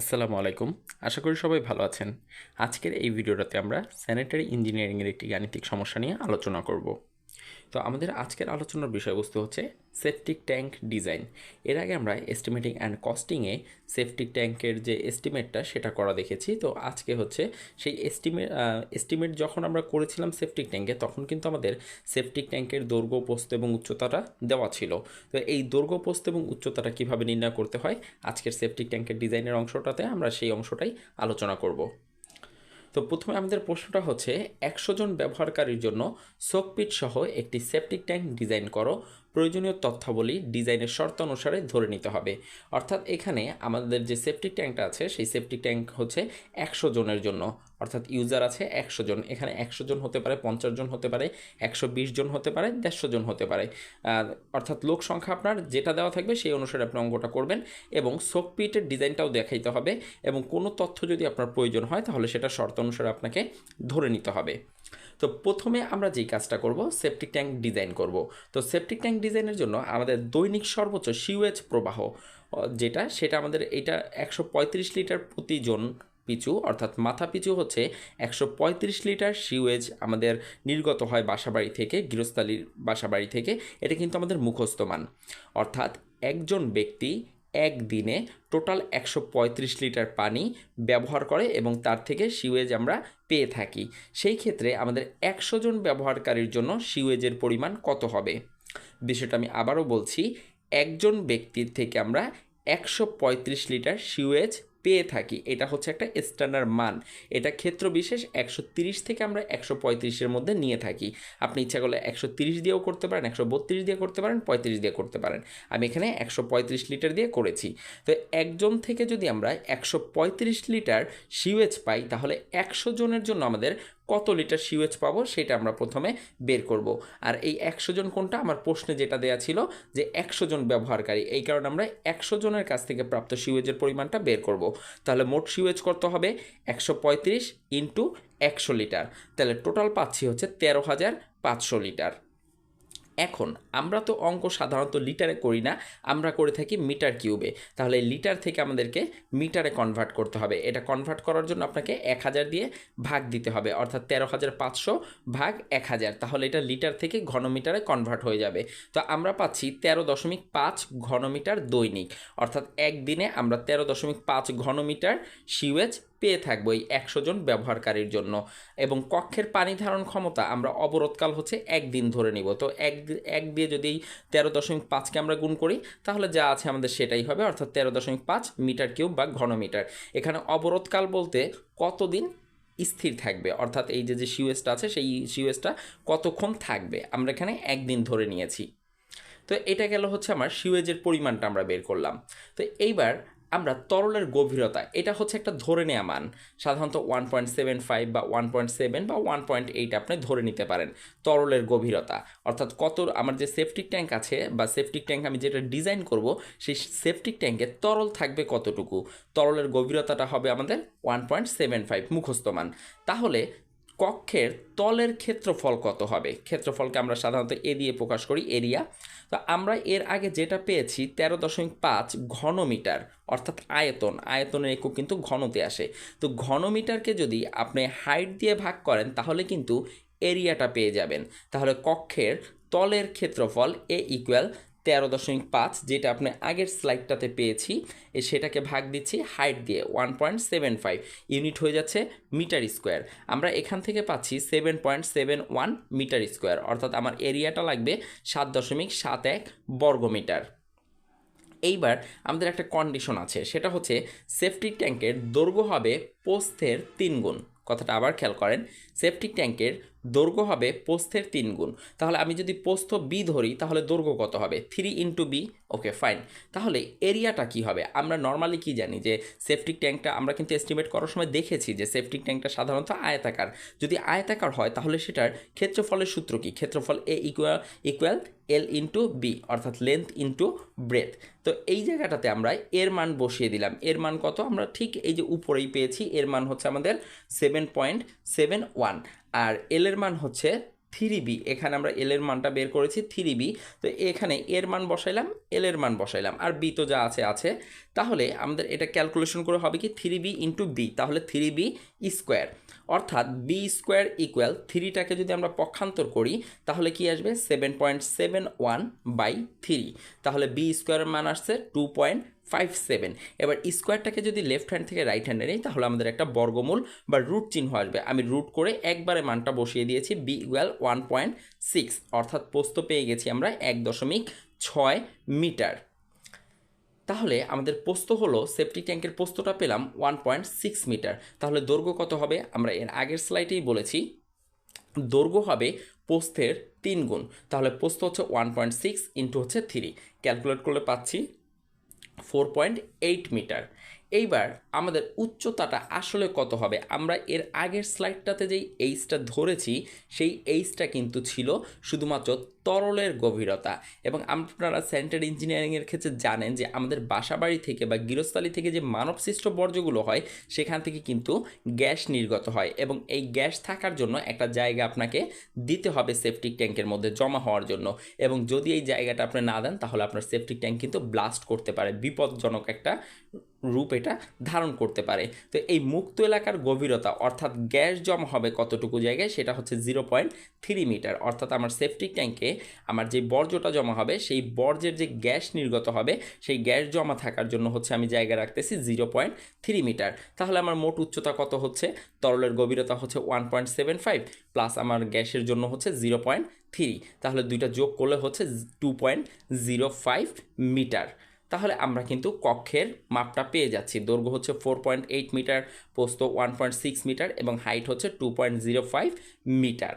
আসসালামু আলাইকুম। আশা করি সবাই ভালো আছেন। আজকের এই ভিডিওটাতে আমরা স্যানিটারি ইঞ্জিনিয়ারিংয়ের একটি গাণিতিক সমস্যা নিয়ে আলোচনা করব। তো আমাদের আজকের আলোচনার বিষয়বস্তু হচ্ছে সেপটিক ট্যাঙ্ক ডিজাইন। এর আগে আমরা এস্টিমেটিং অ্যান্ড কস্টিংয়ে সেপটিক ট্যাঙ্কের যে এস্টিমেটটা সেটা করা দেখেছি। তো আজকে হচ্ছে সেই এস্টিমেট এস্টিমেট যখন আমরা করেছিলাম সেপটিক ট্যাঙ্কে, তখন কিন্তু আমাদের সেপটিক ট্যাঙ্কের দৈর্ঘ্য, পোস্ত এবং উচ্চতাটা দেওয়া ছিল। তো এই দৈর্ঘ্য, পোস্ত এবং উচ্চতাটা কীভাবে নির্ণয় করতে হয়? আজকের সেপটিক ট্যাঙ্কের ডিজাইনের অংশটাতে আমরা সেই অংশটাই আলোচনা করব। তো প্রথমে আমাদের প্রশ্নটা হচ্ছে, একশো জন ব্যবহারকারীর জন্য সোকপিট সহ একটি সেপটিক ট্যাঙ্ক ডিজাইন করো। প্রয়োজনীয় তথ্যাবলী ডিজাইনের শর্ত অনুসারে ধরে নিতে হবে। অর্থাৎ এখানে আমাদের যে সেপটিক ট্যাঙ্কটা আছে, সেই সেপটিক ট্যাঙ্ক হচ্ছে একশো জনের জন্য। অর্থাৎ ইউজার আছে একশো জন। এখানে একশো জন হতে পারে, পঞ্চাশ জন হতে পারে, একশো বিশ জন হতে পারে, দেড়শো জন হতে পারে। অর্থাৎ লোক সংখ্যা আপনার যেটা দেওয়া থাকবে সেই অনুসারে আপনি অঙ্কটা করবেন এবং সোকপিটের ডিজাইনটাও দেখাইতে হবে এবং কোনো তথ্য যদি আপনার প্রয়োজন হয় তাহলে সেটা শর্ত অনুসারে আপনাকে ধরে নিতে হবে। তো প্রথমে আমরা যেই কাজটা করব সেপটিক ট্যাঙ্ক ডিজাইন করব। তো সেপটিক ট্যাঙ্ক ডিজাইনের জন্য আমাদের দৈনিক সর্বোচ্চ সিউএজ প্রবাহ যেটা, সেটা আমাদের এটা একশো পঁয়ত্রিশ লিটার প্রতিজন পিছু, অর্থাৎ মাথা পিছু হচ্ছে একশো পঁয়ত্রিশ লিটার সিউয়েজ আমাদের নির্গত হয় বাসাবাড়ি থেকে, গৃহস্থালির বাসাবাড়ি থেকে। এটা কিন্তু আমাদের মুখস্থ মান। অর্থাৎ একজন ব্যক্তি একদিনে টোটাল একশো পঁয়ত্রিশ লিটার পানি ব্যবহার করে এবং তার থেকে সিউয়েজ আমরা পেয়ে থাকি। সেই ক্ষেত্রে আমাদের একশো জন ব্যবহারকারীর জন্য সিউয়েজের পরিমাণ কত হবে? বিষয়টা আমি আবারও বলছি, একজন ব্যক্তির থেকে আমরা একশো পঁয়ত্রিশ লিটার সিউয়েজ পেয়ে থাকি। এটা হচ্ছে একটা স্ট্যান্ডার্ড মান। এটা ক্ষেত্র বিশেষ একশো থেকে আমরা একশো পঁয়ত্রিশের মধ্যে নিয়ে থাকি। আপনি ইচ্ছা করলে একশো দিয়েও করতে পারেন, একশো বত্রিশ দিয়ে করতে পারেন, পঁয়ত্রিশ দিয়ে করতে পারেন। আমি এখানে একশো পঁয়ত্রিশ লিটার দিয়ে করেছি। তো একজন থেকে যদি আমরা একশো পঁয়ত্রিশ লিটার সিওয়েজ পাই, তাহলে একশো জনের জন্য আমাদের কত লিটার সিউএচ পাবো সেটা আমরা প্রথমে বের করব। আর এই একশো জন কোনটা? আমার প্রশ্নে যেটা দেয়া ছিল যে একশো জন ব্যবহারকারী, এই কারণে আমরা একশো জনের কাছ থেকে প্রাপ্ত সিউয়েজের পরিমাণটা বের করব। তাহলে মোট সিউয়েজ করতে হবে? একশো পঁয়ত্রিশ ইন্টু একশো লিটার। তাহলে টোটাল পাচ্ছি হচ্ছে তেরো হাজার পাঁচশো লিটার। এখন আমরা তো অঙ্ক সাধারণত লিটারে করি না, আমরা করে থাকি মিটার কিউবে। তাহলে লিটার থেকে আমাদেরকে মিটারে কনভার্ট করতে হবে। এটা কনভার্ট করার জন্য আপনাকে এক হাজার দিয়ে ভাগ দিতে হবে, অর্থাৎ তেরো হাজার পাঁচশো ভাগ এক হাজার। তাহলে এটা লিটার থেকে ঘনমিটারে কনভার্ট হয়ে যাবে। তো আমরা পাচ্ছি তেরো দশমিক পাঁচ ঘনমিটার দৈনিক। অর্থাৎ একদিনে আমরা তেরো দশমিক পাঁচ ঘনমিটার সিউয়েজ পেয়ে থাকব এই একশো জন ব্যবহারকারীর জন্য। এবং কক্ষের পানি ধারণ ক্ষমতা আমরা অবরোধকাল হচ্ছে একদিন ধরে নিব। তো এক এক দিয়ে যদি তেরো দশমিক পাঁচকে আমরা গুণ করি, তাহলে যা আছে আমাদের সেটাই হবে। অর্থাৎ তেরো দশমিক পাঁচ মিটার কিউব বা ঘনমিটার। এখানে অবরোধকাল বলতে কতদিন স্থির থাকবে? অর্থাৎ এই যে যে সিউএসটা আছে, সেই সিউএসটা কতক্ষণ থাকবে? আমরা এখানে একদিন ধরে নিয়েছি। তো এটা গেল হচ্ছে আমার সিউয়েজের পরিমাণটা আমরা বের করলাম। তো এইবার আমরা তরলের গভীরতা, এটা হচ্ছে একটা ধরে নেওয়া মান। সাধারণত ওয়ান পয়েন্ট সেভেন ফাইভ বা ওয়ান পয়েন্ট সেভেন বা ওয়ান পয়েন্ট এইট আপনি ধরে নিতে পারেন তরলের গভীরতা। অর্থাৎ কত, আমার যে সেফটিক ট্যাঙ্ক আছে বা সেফটিক ট্যাঙ্ক আমি যেটা ডিজাইন করব, সেই সেফটিক ট্যাঙ্কে তরল থাকবে কতটুকু? তরলের গভীরতাটা হবে আমাদের ওয়ান পয়েন্ট সেভেন ফাইভ মুখস্থ মান। তাহলে কক্ষের তলের ক্ষেত্রফল কত হবে? ক্ষেত্রফলকে আমরা সাধারণত এ দিয়ে প্রকাশ করি, এরিয়া। তো আমরা এর আগে যেটা পেয়েছি, তেরো দশমিক পাঁচ ঘনমিটার, অর্থাৎ আয়তন। আয়তনের একক কিন্তু ঘনতে আসে। তো ঘনমিটারকে যদি আপনি হাইট দিয়ে ভাগ করেন, তাহলে কিন্তু এরিয়াটা পেয়ে যাবেন। তাহলে কক্ষের তলের ক্ষেত্রফল এ ইকুয়াল তেরো দশমিক পাঁচ, যেটা আপনি আগের স্লাইডটাতে পেয়েছি সেটাকে ভাগ দিচ্ছি হাইট দিয়ে one point seven five, unit হয়ে যাচ্ছে মিটার স্কোয়ার। আমরা এখান থেকে পাচ্ছি seven point seven one metre square, অর্থাৎ আমার এরিয়াটা লাগবে সাত দশমিক সাত এক বর্গমিটার এইবার আমাদের একটা কন্ডিশন আছে, সেটা হচ্ছে সেফটিক ট্যাঙ্কের দৈর্ঘ্য হবে পোস্থের তিন গুণ কথাটা আবার খেয়াল করেন সেফটিক ট্যাঙ্কের দৈর্ঘ্য হবে পোস্থের তিন গুণ। তাহলে আমি যদি পোস্থ বি ধরি, তাহলে দৈর্ঘ্য কত হবে? Three into B, okay, fine. তাহলে এরিয়াটা কি হবে? আমরা নর্মালি কি জানি যে সেফটিক ট্যাঙ্কটা আমরা কিন্তু এস্টিমেট করার সময় দেখেছি যে সেফটিক ট্যাঙ্কটা সাধারণত আয়তাকার। যদি আয়তাকার হয়, তাহলে সেটার ক্ষেত্রফলের সূত্র কি? ক্ষেত্রফল A equal equal L into B অর্থাৎ লেন্থ ইন্টু ব্রেথ তো এই জায়গাটাতে আমরা এর মান বসিয়ে দিলাম। এর মান কত? আমরা ঠিক এই যে উপরেই পেয়েছি। এর মান হচ্ছে আমাদের সেভেন পয়েন্ট সেভেন ওয়ান আর এল এর মান হচ্ছে থ্রি বি এখানে আমরা এল এর মানটা বের করেছি থ্রি বি তো এখানে এর মান বসাইলাম এল এর মান বসাইলাম। আর বি তো যা আছে আছে। তাহলে আমাদের এটা ক্যালকুলেশন করে হবে কি থ্রি বি ইন্টু বি তাহলে থ্রি বি স্কোয়ার অর্থাৎ বি স্কোয়ার ইকুয়াল থ্রিটাকে যদি আমরা পক্ষান্তর করি, তাহলে কি আসবে? Seven point seven one by three তাহলে বি স্কোয়ারের মান আসছে টু পয়েন্ট ফাইভ সেভেন এবার স্কোয়ারটাকে যদি লেফট হ্যান্ড থেকে রাইট হ্যান্ডে নেই, তাহলে আমাদের একটা বর্গমূল বা রুট চিহ্ন আসবে। আমি রুট করে একবারে মানটা বসিয়ে দিয়েছি B equal one point six অর্থাৎ পোস্ত পেয়ে গেছি আমরা এক দশমিক ছয় মিটার। তাহলে আমাদের পোস্ত হলো সেপটিক ট্যাঙ্কের পোস্তটা পেলাম ওয়ান পয়েন্ট সিক্স মিটার। তাহলে দৈর্ঘ্য কত হবে? আমরা এর আগের স্লাইডেই বলেছি, দৈর্ঘ্য হবে পোস্তের তিন গুণ। তাহলে পোস্ত হচ্ছে ওয়ান পয়েন্ট সিক্স ইন্টু হচ্ছে থ্রি ক্যালকুলেট করলে পাচ্ছি ফোর পয়েন্ট এইট মিটার এইবার আমাদের উচ্চতাটা আসলে কত হবে? আমরা এর আগের স্লাইডটাতে যেই এইচটা ধরেছি, সেই এইচটা কিন্তু ছিল শুধুমাত্র তরলের গভীরতা। এবং আপনারা সেন্টার ইঞ্জিনিয়ারিংয়ের ক্ষেত্রে জানেন যে আমাদের বাসাবাড়ি থেকে বা গৃহস্থালী থেকে যে মানবসৃষ্ট বর্জ্যগুলো হয়, সেখান থেকে কিন্তু গ্যাস নির্গত হয়। এবং এই গ্যাস থাকার জন্য একটা জায়গা আপনাকে দিতে হবে সেপটিক ট্যাঙ্কের মধ্যে জমা হওয়ার জন্য। এবং যদি এই জায়গাটা আপনি না দেন, তাহলে আপনার সেপটিক ট্যাঙ্ক কিন্তু ব্লাস্ট করতে পারে। বিপজ্জনক একটা রূপ এটা ধারণ করতে পারে। তো এই মুক্ত এলাকার গভীরতা, অর্থাৎ গ্যাস জমা হবে কতটুকু জায়গায়, সেটা হচ্ছে জিরো পয়েন্ট থ্রি মিটার, অর্থাৎ আমার সেফটিক ট্যাঙ্কে আমার যে বর্জ্যটা জমা হবে, সেই বর্জ্যের যে গ্যাস নির্গত হবে, সেই গ্যাস জমা থাকার জন্য হচ্ছে আমি জায়গা রাখতেছি জিরো পয়েন্ট থ্রি মিটার। তাহলে আমার মোট উচ্চতা কত হচ্ছে? তরলের গভীরতা হচ্ছে one point seven five, plus আমার গ্যাসের জন্য হচ্ছে জিরো পয়েন্ট থ্রি। তাহলে দুইটা যোগ করলে হচ্ছে two point zero five metre. তাহলে আমরা কিন্তু কক্ষের মাপটা পেয়ে যাচ্ছি। দৈর্ঘ্য হচ্ছে ফোর পয়েন্ট এইট মিটার পোস্ত ওয়ান পয়েন্ট সিক্স মিটার এবং হাইট হচ্ছে two point zero five metre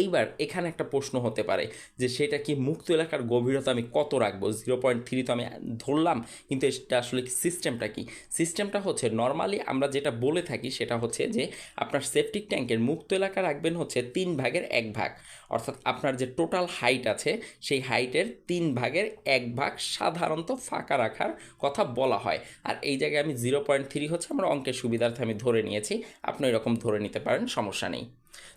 এইবার এখানে একটা প্রশ্ন হতে পারে যে সেটা কি মুক্ত এলাকার গভীরতা আমি কত রাখব? জিরো পয়েন্ট থ্রি তো আমি ধরলাম, কিন্তু এটা আসলে সিস্টেমটা কি? সিস্টেমটা হচ্ছে নর্মালি আমরা যেটা বলে থাকি সেটা হচ্ছে যে আপনার সেপটিক ট্যাঙ্কের মুক্ত এলাকা রাখবেন হচ্ছে তিন ভাগের এক ভাগ। অর্থাৎ আপনার যে টোটাল হাইট আছে, সেই হাইটের তিন ভাগের এক ভাগ সাধারণত ফাঁকা রাখার কথা বলা হয়। আর এই জায়গায় আমি জিরো পয়েন্ট থ্রি হচ্ছে আমার অঙ্কের সুবিধার্থে আমি ধরে নিয়েছি, আপনি এরকম ধরে নিতে পারেন, সমস্যা নেই।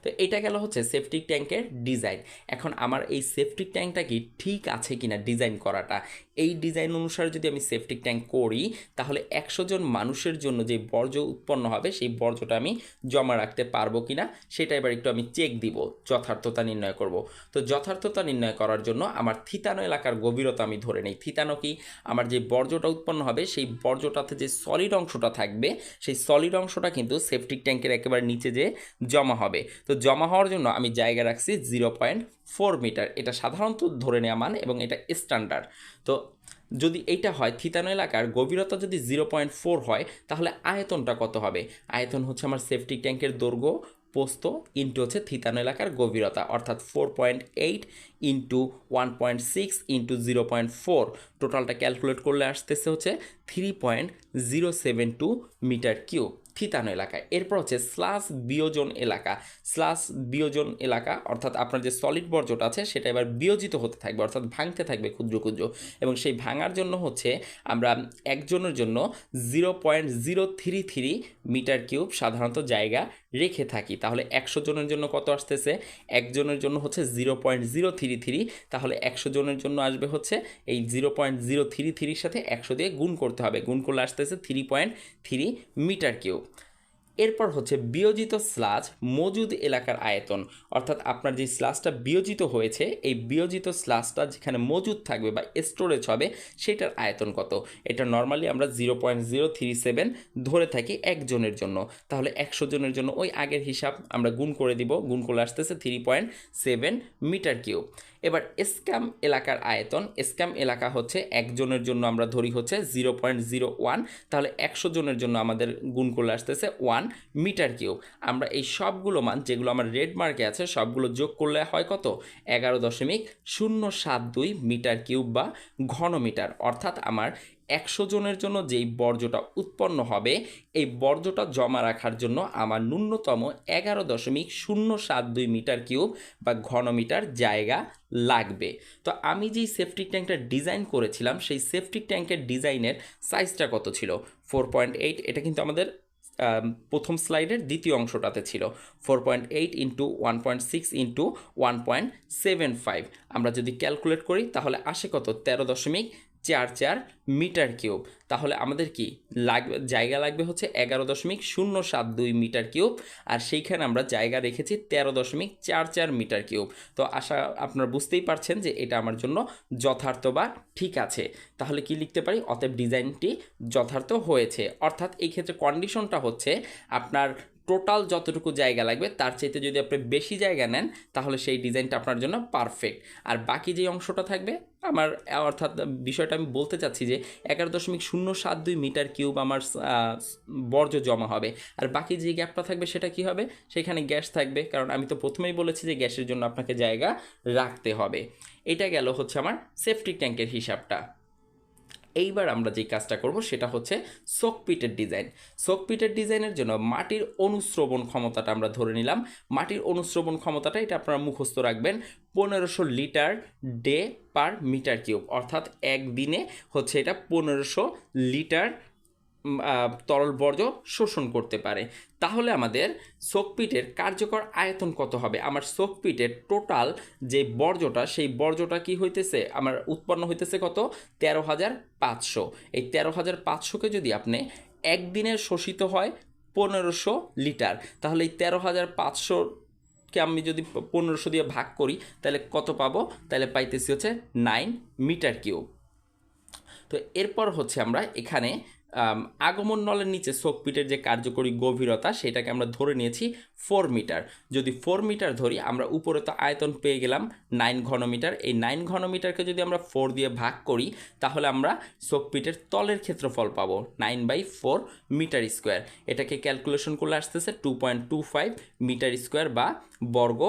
তো এটা গেল হচ্ছে সেফটিক ট্যাঙ্কের ডিজাইন এখন আমার এই সেফটিক ট্যাঙ্কটা কি ঠিক আছে কিনা ডিজাইন করাটা? এই ডিজাইন অনুসারে যদি আমি সেফটিক ট্যাঙ্ক করি, তাহলে একশো জন মানুষের জন্য যে বর্জ্য উৎপন্ন হবে, সেই বর্জ্যটা আমি জমা রাখতে পারব কিনা, সেটা এবার একটু আমি চেক দিব, যথার্থতা নির্ণয় করব। তো যথার্থতা নির্ণয় করার জন্য আমার থিতানো এলাকার গভীরতা আমি ধরে নেই। থিতানো কি? আমার যে বর্জ্যটা উৎপন্ন হবে, সেই বর্জ্যটাতে যে সলিড অংশটা থাকবে, সেই সলিড অংশটা কিন্তু সেফটিক ট্যাঙ্কের একেবারে নিচে যে জমা হবে। তো জমা হওয়ার জন্য আমি জায়গা রাখছি জিরো পয়েন্ট ফোর মিটার। এটা সাধারণত ধরে নেওয়া মান এবং এটা স্ট্যান্ডার্ড তো যদি এইটা হয় থিতানো এলাকার গভীরতা যদি জিরো পয়েন্ট ফোর হয়, তাহলে আয়তনটা কত হবে? আয়তন হচ্ছে আমার সেফটিক ট্যাঙ্কের দৈর্ঘ্য, পোস্ত ইন্টু হচ্ছে থিতানো এলাকার গভীরতা, অর্থাৎ four point eight into one point six into zero point four টোটালটা ক্যালকুলেট করলে আসতেছে হচ্ছে three point zero seven two metre cube থিতানো এলাকা। এরপর হচ্ছে স্লাস বিয়োজন এলাকা। স্লাস বিয়োজন এলাকা, অর্থাৎ আপনার যে সলিড বর্জ্যটা আছে, সেটা এবার বিয়োজিত হতে থাকবে, অর্থাৎ ভাঙতে থাকবে ক্ষুদ্র ক্ষুদ্র। এবং সেই ভাঙার জন্য হচ্ছে আমরা একজনের জন্য zero point zero three three metre cube সাধারণত জায়গা রেখে থাকি। তাহলে একশো জনের জন্য কত আসতেছে? একজনের জন্য হচ্ছে zero point zero three three তাহলে একশো জনের জন্য আসবে হচ্ছে এই জিরো পয়েন্ট জিরো থ্রি থ্রির সাথে একশো দিয়ে গুণ করতে হবে। গুণ করলে আসতেছে three point three metre cube এরপর হচ্ছে বিয়োজিত স্লাজ মজুদ এলাকার আয়তন। অর্থাৎ আপনার যে স্লাজটা বিয়োজিত হয়েছে, এই বিয়োজিত স্লাজটা যেখানে মজুদ থাকবে বা স্টোরেজ হবে, সেটার আয়তন কত? এটা নর্মালি আমরা zero point zero three seven ধরে থাকি একজনের জন্য। তাহলে একশো জনের জন্য ওই আগের হিসাব আমরা গুণ করে দিব। গুণ করলে আসতেছে three point seven metre cube এবার স্ক্যাম এলাকার আয়তন স্ক্যাম এলাকা হচ্ছে একজনের জন্য আমরা ধরি হচ্ছে জিরো পয়েন্ট জিরো ওয়ান তাহলে একশো জনের জন্য আমাদের গুণ করলে আসতেছে ওয়ান মিটার কিউব। আমরা এই সবগুলো মান যেগুলো আমার রেড মার্কে আছে সবগুলো যোগ করলে হয় কত? এগারো দশমিক শূন্য সাত দুই মিটার কিউব বা ঘন মিটার অর্থাৎ আমার একশো জনের জন্য যেই বর্জ্যটা উৎপন্ন হবে এই বর্জ্যটা জমা রাখার জন্য আমার ন্যূনতম এগারো দশমিক শূন্য সাত দুই মিটার কিউব বা ঘনমিটার জায়গা লাগবে। তো আমি যেই সেফটিক ট্যাঙ্কটা ডিজাইন করেছিলাম সেই সেফটিক ট্যাঙ্কের ডিজাইনের সাইজটা কত ছিল? ফোর পয়েন্ট এইট এটা কিন্তু আমাদের আম, প্রথম স্লাইডের দ্বিতীয় অংশটাতে ছিল। Four point eight into one point six into one point seven five আমরা যদি ক্যালকুলেট করি, তাহলে আসে কত? তেরো দশমিক চার চার মিটার কিউব। তাহলে আমাদের কি লাগবে, জায়গা লাগবে হচ্ছে এগারো দশমিক শূন্য সাত দুই মিটার কিউব, আর সেইখানে আমরা জায়গা রেখেছি তেরো দশমিক চার চার মিটার কিউব। তো আশা আপনারা বুঝতেই পারছেন যে এটা আমার জন্য যথার্থ বা ঠিক আছে। তাহলে কি লিখতে পারি? অতএব ডিজাইনটি যথার্থ হয়েছে। অর্থাৎ এই ক্ষেত্রে কন্ডিশনটা হচ্ছে আপনার টোটাল যতটুকু জায়গা লাগবে, তার চাইতে যদি আপনি বেশি জায়গা নেন, তাহলে সেই ডিজাইনটা আপনার জন্য পারফেক্ট আর বাকি যে অংশটা থাকবে, আমার, অর্থাৎ বিষয়টা আমি বলতে চাচ্ছি যে এগারো দশমিক শূন্য সাত দুই মিটার কিউব আমার বর্জ্য জমা হবে। আর বাকি যে গ্যাপটা থাকবে সেটা কি হবে? সেখানে গ্যাস থাকবে, কারণ আমি তো প্রথমেই বলেছি যে গ্যাসের জন্য আপনাকে জায়গা রাখতে হবে। এটা গেল হচ্ছে আমার সেফটি ট্যাঙ্কের হিসাবটা। এইবার আমরা যে কাজটা করব সেটা হচ্ছে সোকপিটের ডিজাইন। সোকপিটের ডিজাইনের জন্য মাটির অনুশ্রবণ ক্ষমতাটা আমরা ধরে নিলাম। মাটির অনুশ্রবণ ক্ষমতাটা এটা আপনারা মুখস্থ রাখবেন পনেরোশো litre day per metre cube. অর্থাৎ একদিনে হচ্ছে এটা পনেরোশো লিটার তরল বর্জ্য শোষণ করতে পারে। তাহলে আমাদের সোকপিটের কার্যকর আয়তন কত হবে? আমার সোকপিটের টোটাল যে বর্জ্যটা, সেই বর্জ্যটা কি হইতেছে? আমার উৎপন্ন হইতেছে কত? তেরো হাজার পাঁচশো। এই তেরো হাজার পাঁচশোকে যদি আপনি একদিনের শোষিত হয় পনেরোশো লিটার, তাহলে এই তেরো হাজার পাঁচশো কে আমি যদি পনেরোশো দিয়ে ভাগ করি, তাহলে কত পাবো? তাহলে পাইতেছি হচ্ছে নাইন মিটার কিউব তো এরপর হচ্ছে আমরা এখানে আগমন নলের নিচে সোকপিটের যে কার্যকরী গভীরতা, সেটাকে আমরা ধরে নিয়েছি ফোর মিটার যদি ফোর মিটার ধরি, আমরা উপরে তো আয়তন পেয়ে গেলাম নাইন ঘনমিটার। এই নাইন ঘনমিটারকে যদি আমরা ফোর দিয়ে ভাগ করি, তাহলে আমরা সোকপিটের তলের ক্ষেত্রফল পাবো nine by four metre square এটাকে ক্যালকুলেশন করলে আসতেছে two point two five metre square বা বর্গ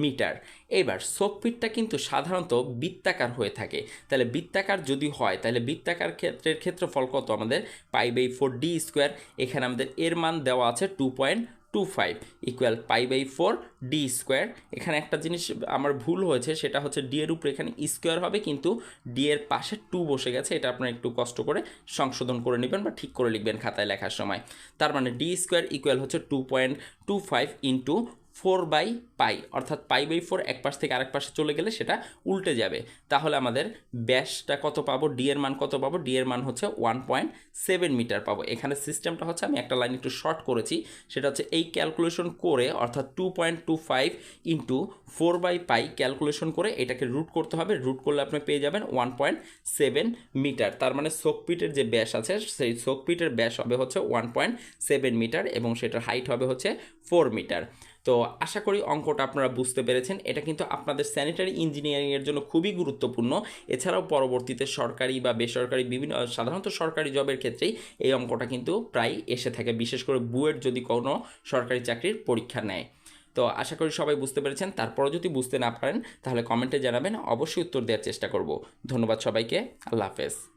মিটার। এবার সোকপিটটা কিন্তু সাধারণত বৃত্তাকার হয়ে থাকে। তাহলে বৃত্তাকার যদি হয়, তাহলে বৃত্তাকার ক্ষেত্রের ক্ষেত্রফল কত আমাদের? Pi by four D square. এখানে আমাদের এর মান দেওয়া আছে two point two five equal pi by four D square. এখানে একটা জিনিস আমার ভুল হয়েছে, সেটা হচ্ছে ডি এর উপরে এখানে স্কোয়ার হবে, কিন্তু ডি এর পাশে টু বসে গেছে। এটা আপনারা একটু কষ্ট করে সংশোধন করে নেবেন বা ঠিক করে লিখবেন খাতায় লেখার সময়। তার মানে ডি স্কোয়ার ইকুয়াল হচ্ছে two point two five into four by pi, অর্থাৎ পাই বাই ফোর এক পাশ থেকে আরেক পাশে চলে গেলে সেটা উল্টে যাবে। তাহলে আমাদের ব্যাসটা কত পাবো? ডি এর মান কত পাবো? ডি এর মান হচ্ছে ওয়ান পয়েন্ট সেভেন মিটার পাবো। এখানে সিস্টেমটা হচ্ছে, আমি একটা লাইন একটু শর্ট করেছি, সেটা হচ্ছে এই ক্যালকুলেশন করে, অর্থাৎ two point two five into four by pi calculation করে এটাকে রুট করতে হবে। রুট করলে আপনি পেয়ে যাবেন ওয়ান পয়েন্ট সেভেন মিটার। তার মানে সোকপিটের যে ব্যাস আছে, সেই সোকপিটের ব্যাস হবে হচ্ছে ওয়ান পয়েন্ট সেভেন মিটার এবং সেটার হাইট হবে হচ্ছে ফোর মিটার। তো আশা করি অঙ্কটা আপনারা বুঝতে পেরেছেন। এটা কিন্তু আপনাদের স্যানিটারি ইঞ্জিনিয়ারিংয়ের জন্য খুবই গুরুত্বপূর্ণ। এছাড়াও পরবর্তীতে সরকারি বা বেসরকারি বিভিন্ন, সাধারণত সরকারি জবের ক্ষেত্রেই এই অঙ্কটা কিন্তু প্রায় এসে থাকে। বিশেষ করে বুয়েট যদি কোনো সরকারি চাকরির পরীক্ষা নেয়। তো আশা করি সবাই বুঝতে পেরেছেন। তারপরও যদি বুঝতে না পারেন, তাহলে কমেন্টে জানাবেন। অবশ্যই উত্তর দেওয়ার চেষ্টা করব। ধন্যবাদ সবাইকে। আল্লাহ হাফেজ।